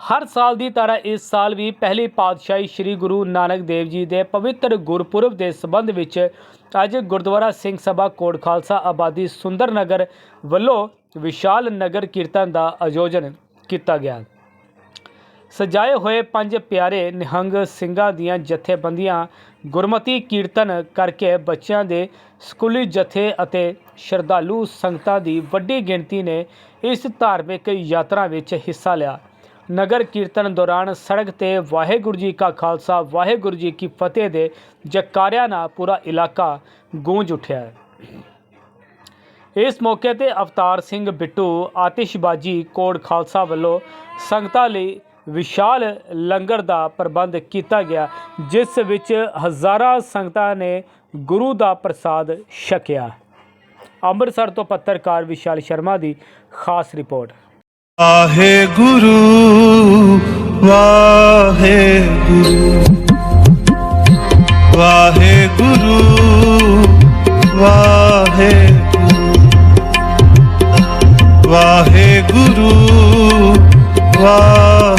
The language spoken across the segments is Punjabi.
ਹਰ ਸਾਲ ਦੀ ਤਰ੍ਹਾਂ ਇਸ ਸਾਲ ਵੀ ਪਹਿਲੀ ਪਾਤਸ਼ਾਹੀ ਸ੍ਰੀ ਗੁਰੂ ਨਾਨਕ ਦੇਵ ਜੀ ਦੇ ਪਵਿੱਤਰ ਗੁਰਪੁਰਬ ਦੇ ਸੰਬੰਧ ਵਿੱਚ ਅੱਜ ਗੁਰਦੁਆਰਾ ਸਿੰਘ ਸਭਾ ਕੋਟ ਖਾਲਸਾ ਆਬਾਦੀ ਸੁੰਦਰ ਨਗਰ ਵੱਲੋਂ ਵਿਸ਼ਾਲ ਨਗਰ ਕੀਰਤਨ ਦਾ ਆਯੋਜਨ ਕੀਤਾ ਗਿਆ। ਸਜਾਏ ਹੋਏ ਪੰਜ ਪਿਆਰੇ ਨਿਹੰਗ ਸਿੰਘਾਂ ਦੀਆਂ ਜਥੇਬੰਦੀਆਂ ਗੁਰਮਤੀ ਕੀਰਤਨ ਕਰਕੇ ਬੱਚਿਆਂ ਦੇ ਸਕੂਲੀ ਜਥੇ ਅਤੇ ਸ਼ਰਧਾਲੂ ਸੰਗਤਾਂ ਦੀ ਵੱਡੀ ਗਿਣਤੀ ਨੇ ਇਸ ਧਾਰਮਿਕ ਯਾਤਰਾ ਵਿੱਚ ਹਿੱਸਾ ਲਿਆ। ਨਗਰ ਕੀਰਤਨ ਦੌਰਾਨ ਸੜਕ ਤੇ ਵਾਹਿਗੁਰੂ ਜੀ ਕਾ ਖਾਲਸਾ, ਵਾਹਿਗੁਰੂ ਜੀ ਕੀ ਫਤਿਹ ਦੇ ਜਕਾਰਿਆਂ ਨਾਲ ਪੂਰਾ ਇਲਾਕਾ ਗੂੰਜ ਉੱਠਿਆ ਇਸ ਮੌਕੇ ਤੇ ਅਵਤਾਰ ਸਿੰਘ ਬਿੱਟੂ, ਆਤਿਸ਼ਬਾਜੀ ਕੋਡ ਖਾਲਸਾ ਵੱਲੋਂ ਸੰਗਤਾਂ ਲਈ ਵਿਸ਼ਾਲ ਲੰਗਰ ਦਾ ਪ੍ਰਬੰਧ ਕੀਤਾ ਗਿਆ, ਜਿਸ ਵਿੱਚ ਹਜ਼ਾਰਾਂ ਸੰਗਤਾਂ ਨੇ ਗੁਰੂ ਦਾ ਪ੍ਰਸਾਦ ਛਕਿਆ। ਅੰਮ੍ਰਿਤਸਰ ਤੋਂ ਪੱਤਰਕਾਰ ਵਿਸ਼ਾਲ ਸ਼ਰਮਾ ਦੀ ਖਾਸ ਰਿਪੋਰਟ।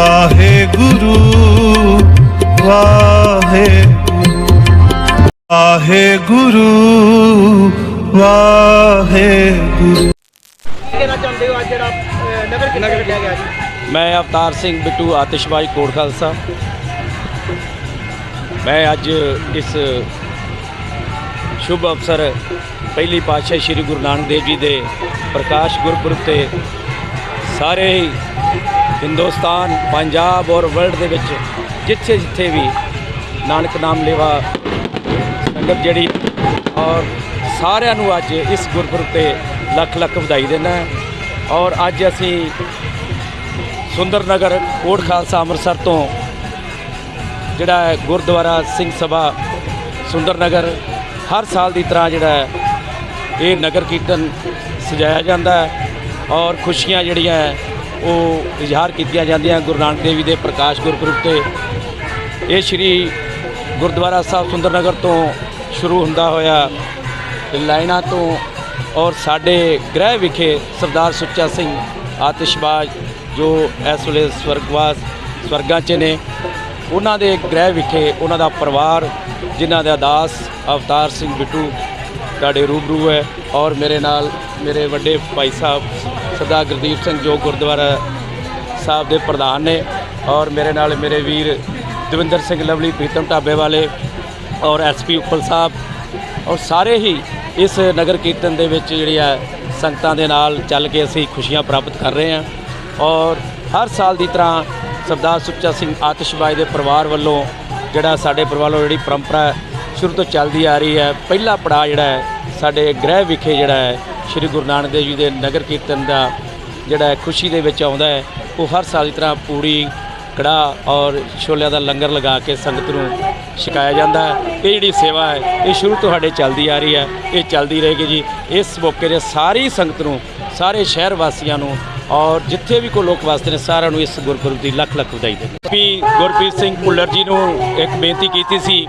ਵਾਹਿਗੁਰੂ ਵਾਹਿਗੁਰੂ ਵਾਹਿਗੁਰੂ। ਵਾਹਿਗੁਰੂ ਕਹਿਣਾ ਚਾਹੁੰਦੇ ਹੋ ਅੱਜ ਜਿਹੜਾ ਨਗਰ ਕੀਰਤਨ ਕੱਢਿਆ ਗਿਆ ਜੀ ਮੈਂ ਅਵਤਾਰ ਸਿੰਘ ਬਿੱਟੂ ਆਤਿਸ਼ਬਾਜ਼ ਕੋਟ ਖਾਲਸਾ। ਮੈਂ ਅੱਜ ਇਸ ਸ਼ੁਭ ਅਵਸਰ ਪਹਿਲੀ ਪਾਤਸ਼ਾਹ ਸ੍ਰੀ ਗੁਰੂ ਨਾਨਕ ਦੇਵ ਜੀ ਦੇ ਪ੍ਰਕਾਸ਼ ਗੁਰਪੁਰਬ ਤੇ ਸਾਰੇ ਹਿੰਦੁਸਤਾਨ, ਪੰਜਾਬ ਔਰ ਵਰਲਡ ਦੇ ਵਿੱਚ ਜਿੱਥੇ ਜਿੱਥੇ ਵੀ ਨਾਨਕ ਨਾਮ ਲੇਵਾ ਸੰਗਤ ਜਿਹੜੀ, ਔਰ ਸਾਰਿਆਂ ਨੂੰ ਅੱਜ ਇਸ ਗੁਰਪੁਰਬ ਤੇ ਲੱਖ ਲੱਖ ਵਧਾਈ ਦਿੰਦਾ ਔਰ ਅੱਜ ਅਸੀਂ ਸੁੰਦਰ ਨਗਰ ਕੋਟ ਖਾਲਸਾ ਅੰਮ੍ਰਿਤਸਰ ਤੋਂ ਜਿਹੜਾ ਹੈ ਗੁਰਦੁਆਰਾ ਸਿੰਘ ਸਭਾ ਸੁੰਦਰ ਨਗਰ ਹਰ ਸਾਲ ਦੀ ਤਰ੍ਹਾਂ ਜਿਹੜਾ ਇਹ ਨਗਰ ਕੀਰਤਨ ਸਜਾਇਆ ਜਾਂਦਾ ਹੈ। ਔਰ ਖੁਸ਼ੀਆਂ ਜਿਹੜੀਆਂ ਉਹ ਇਜ਼ਹਾਰ ਕੀਤੀਆਂ ਜਾਂਦੀਆਂ ਗੁਰੂ ਨਾਨਕ ਦੇਵ ਜੀ ਦੇ ਪ੍ਰਕਾਸ਼ ਗੁਰਪੁਰਬ ਤੇ। ਇਹ ਸ਼੍ਰੀ ਗੁਰਦੁਆਰਾ ਸਾਹਿਬ ਸੁੰਦਰ ਨਗਰ ਤੋਂ ਸ਼ੁਰੂ ਹੁੰਦਾ ਹੋਇਆ ਲਾਈਨਾਂ ਤੋਂ ਔਰ ਸਾਡੇ ਗ੍ਰਹਿ ਵਿਖੇ ਸਰਦਾਰ ਸੁੱਚਾ ਸਿੰਘ ਆਤਿਸ਼ਬਾਜ਼ ਜੋ ਇਸ ਵੇਲੇ ਸਵਰਗਵਾਸ ਸਵਰਗਾਂ 'ਚ ਨੇ, ਉਹਨਾਂ ਦੇ ਗ੍ਰਹਿ ਵਿਖੇ ਉਹਨਾਂ ਦਾ ਪਰਿਵਾਰ, ਜਿਨ੍ਹਾਂ ਦਾ ਦਾਸ ਅਵਤਾਰ ਸਿੰਘ ਬਿੱਟੂ ਤੁਹਾਡੇ ਰੂਬਰੂ ਹੈ ਔਰ ਮੇਰੇ ਨਾਲ ਮੇਰੇ ਵੱਡੇ ਭਾਈ ਸਾਹਿਬ ਸਰਦਾਰ ਗੁਰਦੀਪ ਸਿੰਘ ਜੋ ਗੁਰਦੁਆਰਾ ਸਾਹਿਬ ਦੇ ਪ੍ਰਧਾਨ ਨੇ ਔਰ ਮੇਰੇ ਨਾਲ ਮੇਰੇ ਵੀਰ ਦਵਿੰਦਰ ਸਿੰਘ ਲਵਲੀ, ਪ੍ਰੀਤਮ ਢਾਬੇ ਵਾਲੇ ਔਰ ਐਸਪੀ ਉੱਪਲ ਸਾਹਿਬ ਔਰ ਸਾਰੇ ਹੀ ਇਸ ਨਗਰ ਕੀਰਤਨ ਦੇ ਵਿੱਚ ਜਿਹੜੀ ਹੈ ਸੰਗਤਾਂ ਦੇ ਨਾਲ ਚੱਲ ਕੇ ਅਸੀਂ ਖੁਸ਼ੀਆਂ ਪ੍ਰਾਪਤ ਕਰ ਰਹੇ ਹਾਂ ਔਰ ਹਰ ਸਾਲ ਦੀ ਤਰ੍ਹਾਂ ਸਰਦਾਰ ਸੁੱਚਾ ਸਿੰਘ ਆਤਿਸ਼ਬਾਜ਼ ਦੇ ਪਰਿਵਾਰ ਵੱਲੋਂ ਜਿਹੜਾ ਸਾਡੇ ਪਰਿਵਾਰ ਵੱਲੋਂ ਜਿਹੜੀ ਪਰੰਪਰਾ ਸ਼ੁਰੂ ਤੋਂ ਚੱਲਦੀ ਆ ਰਹੀ ਹੈ, ਪਹਿਲਾ ਪੜਾਅ ਜਿਹੜਾ ਹੈ, ਸਾਡੇ ਗ੍ਰਹਿ ਵਿਖੇ ਜਿਹੜਾ ਹੈ ਸ੍ਰੀ ਗੁਰੂ ਨਾਨਕ ਦੇਵ ਜੀ ਦੇ ਨਗਰ ਕੀਰਤਨ ਦਾ ਜਿਹੜਾ ਖੁਸ਼ੀ ਦੇ ਵਿੱਚ ਆਉਂਦਾ ਹੈ। ਉਹ ਹਰ ਸਾਲ ਦੀ ਤਰ੍ਹਾਂ ਪੂੜੀ ਕੜਾਹ ਔਰ ਛੋਲਿਆਂ ਦਾ ਲੰਗਰ ਲਗਾ ਕੇ ਸੰਗਤ ਨੂੰ ਛਕਾਇਆ ਜਾਂਦਾ ਹੈ। ਇਹ ਜਿਹੜੀ ਸੇਵਾ ਹੈ, ਇਹ ਸ਼ੁਰੂ ਤੋਂ ਸਾਡੇ ਚੱਲਦੀ ਆ ਰਹੀ ਹੈ। ਇਹ ਚੱਲਦੀ ਰਹੇਗੀ ਜੀ। ਇਸ ਮੌਕੇ ਤੇ ਸਾਰੀ ਸੰਗਤ ਨੂੰ, ਸਾਰੇ ਸ਼ਹਿਰ ਵਾਸੀਆਂ ਨੂੰ ਔਰ ਜਿੱਥੇ ਵੀ ਕੋਈ ਲੋਕ ਵਸਦੇ ਨੇ, ਸਾਰਿਆਂ ਨੂੰ ਇਸ ਗੁਰਪੁਰਬ ਦੀ ਲੱਖ ਲੱਖ ਵਧਾਈ ਦਿੰਦੇ ਵੀ ਗੁਰਪ੍ਰੀਤ ਸਿੰਘ ਭੁੱਲਰ ਜੀ ਨੂੰ ਇੱਕ ਬੇਨਤੀ ਕੀਤੀ ਸੀ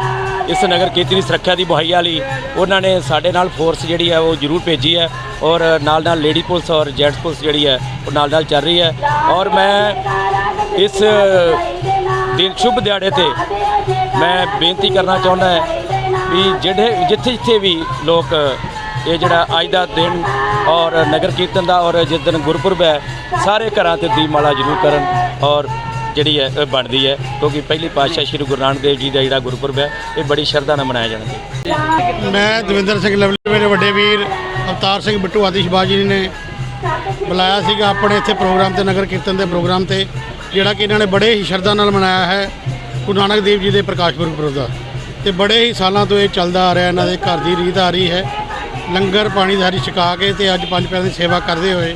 ਇਸ ਨਗਰ ਕੀਰਤਨ ਸੁਰੱਖਿਆ ਦੀ ਮੁਹੱਈਆ ਲਈ ਉਹਨਾਂ ਨੇ ਸਾਡੇ ਨਾਲ ਫੋਰਸ ਜਿਹੜੀ ਹੈ ਉਹ ਜ਼ਰੂਰ ਭੇਜੀ ਹੈ ਔਰ ਨਾਲ ਨਾਲ ਲੇਡੀ ਪੁਲਿਸ ਔਰ ਜੈਂਟਸ ਪੁਲਿਸ ਜਿਹੜੀ ਹੈ ਉਹ ਨਾਲ ਨਾਲ ਚੱਲ ਰਹੀ ਹੈ ਔਰ ਮੈਂ ਇਸ ਦਿਨ ਸ਼ੁਭ ਦਿਹਾੜੇ ਤੇ ਮੈਂ ਬੇਨਤੀ ਕਰਨਾ ਚਾਹੁੰਦਾ ਹੈ ਵੀ ਜਿਹੜੇ ਜਿੱਥੇ ਜਿੱਥੇ ਵੀ ਲੋਕ, ਇਹ ਜਿਹੜਾ ਅੱਜ ਦਾ ਦਿਨ ਔਰ ਨਗਰ ਕੀਰਤਨ ਦਾ ਔਰ ਜਿਸ ਦਿਨ ਗੁਰਪੁਰਬ ਹੈ, ਸਾਰੇ ਘਰਾਂ ਤੇ ਦੀਪਮਾਲਾ ਜ਼ਰੂਰ ਕਰਨ ਔਰ ਜਿਹੜੀ ਹੈ ਇਹ ਬਣਦੀ ਹੈ, ਕਿਉਂਕਿ ਪਹਿਲੀ ਪਾਤਸ਼ਾਹ ਸ੍ਰੀ ਗੁਰੂ ਨਾਨਕ ਦੇਵ ਜੀ ਦਾ ਜਿਹੜਾ ਗੁਰਪੁਰਬ ਹੈ, ਇਹ ਬੜੀ ਸ਼ਰਧਾ ਨਾਲ ਮਨਾਇਆ ਜਾਣਾ ਮੈਂ ਦਵਿੰਦਰ ਸਿੰਘ ਲਵਲੀ, ਮੇਰੇ ਵੱਡੇ ਵੀਰ ਅਵਤਾਰ ਸਿੰਘ ਬਿੱਟੂ ਆਤਿਸ਼ਬਾਜ਼ ਜੀ ਨੇ ਬੁਲਾਇਆ ਸੀਗਾ ਆਪਣੇ ਇੱਥੇ ਪ੍ਰੋਗਰਾਮ ਤੇ, ਨਗਰ ਕੀਰਤਨ ਦੇ ਪ੍ਰੋਗਰਾਮ ਤੇ, ਜਿਹੜਾ ਕਿ ਇਹਨਾਂ ਨੇ ਬੜੇ ਹੀ ਸ਼ਰਧਾ ਨਾਲ ਮਨਾਇਆ ਹੈ ਗੁਰੂ ਨਾਨਕ ਦੇਵ ਜੀ ਦੇ ਪ੍ਰਕਾਸ਼ ਪੁਰਬ ਦਾ। ਤੇ ਬੜੇ ਹੀ ਸਾਲਾਂ ਤੋਂ ਇਹ ਚੱਲਦਾ ਆ ਰਿਹਾ, ਇਹਨਾਂ ਦੇ ਘਰ ਦੀ ਰੀਤ ਆ ਰਹੀ ਹੈ। ਲੰਗਰ ਪਾਣੀ ਦਾ ਹਰੀ ਛਕਾ ਕੇ ਤੇ ਅੱਜ ਪੰਜ ਪਿਆਰਿਆਂ ਦੀ ਸੇਵਾ ਕਰਦੇ ਹੋਏ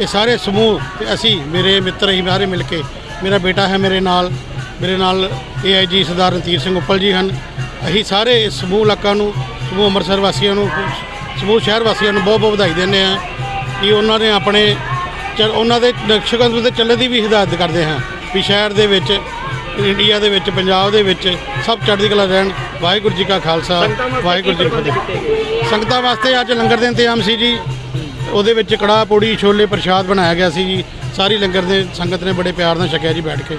ਇਹ ਸਾਰੇ ਸਮੂਹ ਤੇ ਅਸੀਂ, ਮੇਰੇ ਮਿੱਤਰ ਹੀ ਸਾਰੇ ਮਿਲ ਕੇ ਮੇਰਾ ਬੇਟਾ ਹੈ ਮੇਰੇ ਨਾਲ ਮੇਰੇ ਨਾਲ ਏਆਈਜੀ ਸਰਦਾਰ ਰਣਧੀਰ ਸਿੰਘ ਉੱਪਲ ਜੀ ਹਨ। ਅਸੀਂ ਸਾਰੇ ਇਸ ਸਮੂਹ ਇਲਾਕਾ ਨੂੰ ਸਮੂਹ ਅੰਮ੍ਰਿਤਸਰ ਵਾਸੀਆਂ ਨੂੰ ਸਮੂਹ ਸ਼ਹਿਰ ਵਾਸੀਆਂ ਨੂੰ ਬਹੁਤ ਬਹੁਤ ਵਧਾਈ ਦਿੰਦੇ ਹਾਂ ਕਿ ਉਹਨਾਂ ਨੇ ਆਪਣੇ ਉਹਨਾਂ ਦੇ ਨਕਸ਼ਕੰਦ ਤੇ ਚੱਲਣ ਦੀ ਵੀ ਹਦਾਇਤ ਕਰਦੇ ਹਾਂ ਵੀ ਸ਼ਹਿਰ ਦੇ ਵਿੱਚ ਇੰਡੀਆ ਦੇ ਵਿੱਚ ਪੰਜਾਬ ਦੇ ਵਿੱਚ ਸਭ ਚੜ੍ਹਦੀ ਕਲਾ ਰਹਿਣ। ਵਾਹਿਗੁਰੂ ਜੀ ਕਾ ਖਾਲਸਾ ਵਾਹਿਗੁਰੂ ਜੀ ਕੀ ਫਤਿਹ। ਸੰਗਤਾਂ ਵਾਸਤੇ ਅੱਜ ਲੰਗਰ ਦੇ ਇੰਤਜ਼ਾਮ ਸੀ ਜੀ। ਉਹਦੇ ਵਿੱਚ ਕੜਾਹ ਪੂੜੀ ਛੋਲੇ ਪ੍ਰਸ਼ਾਦ ਬਣਾਇਆ ਗਿਆ ਸੀ ਜੀ। ਸਾਰੀ ਲੰਗਰ ਦੇ ਸੰਗਤ ਨੇ ਬੜੇ ਪਿਆਰ ਨਾਲ ਛਕਿਆ ਜੀ ਬੈਠ ਕੇ।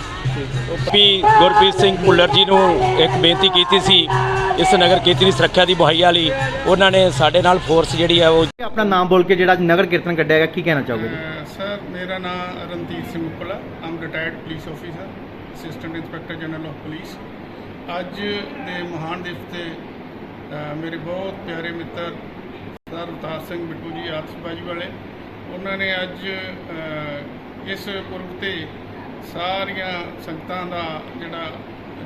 ਵੀ ਗੁਰਪ੍ਰੀਤ ਸਿੰਘ ਭੁੱਲਰ ਜੀ ਨੂੰ ਇੱਕ ਬੇਨਤੀ ਕੀਤੀ ਸੀ ਇਸ ਨਗਰ ਕੀਰਤਨ ਦੀ ਸੁਰੱਖਿਆ ਦੀ ਮੁਹੱਈਆ ਲਈ। ਉਹਨਾਂ ਨੇ ਸਾਡੇ ਨਾਲ ਫੋਰਸ ਜਿਹੜੀ ਹੈ ਉਹ ਆਪਣਾ ਨਾਮ ਬੋਲ ਕੇ ਜਿਹੜਾ ਨਗਰ ਕੀਰਤਨ ਕੱਢਿਆ ਗਿਆ ਕੀ ਕਹਿਣਾ ਚਾਹੋਗੇ ਜੀ? ਸਰ ਮੇਰਾ ਨਾਮ ਰਣਜੀਤ ਸਿੰਘ ਉੱਪਲਾ ਆਮ retired police officer assistant inspector general of police ਅੱਜ ਦੇ ਮਹਾਨ ਦਿਵਸ ਤੇ ਮੇਰੇ ਬਹੁਤ ਪਿਆਰੇ ਮਿੱਤਰ ਸਰਦਾਰ ਅਵਤਾਰ ਸਿੰਘ ਬਿੱਟੂ ਜੀ, ਆਤਿਸ਼ਬਾਜ਼ੀ ਵਾਲੇ। ਉਹਨਾਂ ਨੇ ਅੱਜ ਇਸ ਪੁਰਬ ਤੇ ਸਾਰੀਆਂ ਸੰਗਤਾਂ ਦਾ ਜਿਹੜਾ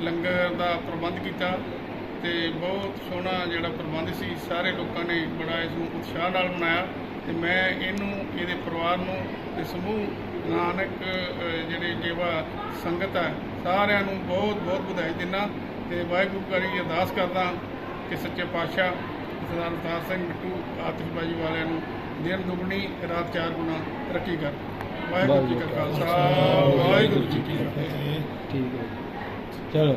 ਲੰਗਰ ਦਾ ਪ੍ਰਬੰਧ ਕੀਤਾ ਤੇ ਬਹੁਤ ਸੋਹਣਾ ਜਿਹੜਾ ਪ੍ਰਬੰਧ ਸੀ। ਸਾਰੇ ਲੋਕਾਂ ਨੇ ਬੜਾ ਇਸ ਨੂੰ ਉਤਸ਼ਾਹ ਨਾਲ ਮਨਾਇਆ ਤੇ ਮੈਂ ਇਹਨੂੰ, ਇਹਦੇ ਪਰਿਵਾਰ ਨੂੰ ਤੇ ਸਮੂਹ ਨਾਨਕ ਜਿਹੜੇ ਜੇਵਾ ਸੰਗਤ ਹੈ ਸਾਰਿਆਂ ਨੂੰ ਬਹੁਤ ਬਹੁਤ ਵਧਾਈ ਦਿੰਦਾ ਤੇ ਵਾਹਿਗੁਰੂ ਕਰੀ ਅਰਦਾਸ ਕਰਦਾ ਕਿ ਸੱਚੇ ਪਾਤਸ਼ਾਹ ਸਰਦਾਰ ਅਵਤਾਰ ਸਿੰਘ ਬਿੱਟੂ ਆਤਿਸ਼ਬਾਜ਼ੀ ਵਾਲਿਆਂ ਨੂੰ ਦਿਨ ਦੁਗਣੀ ਰਾਤ ਚਾਰ ਗੁਣਾ ਤਰੱਕੀ ਕਰ। ਵਾਹਿਗੁਰੂ ਜੀ ਕਾ ਖਾਲਸਾ ਵਾਹਿਗੁਰੂ ਜੀ ਕੀ ਫਤਿਹ। ਠੀਕ ਹੈ ਚਲੋ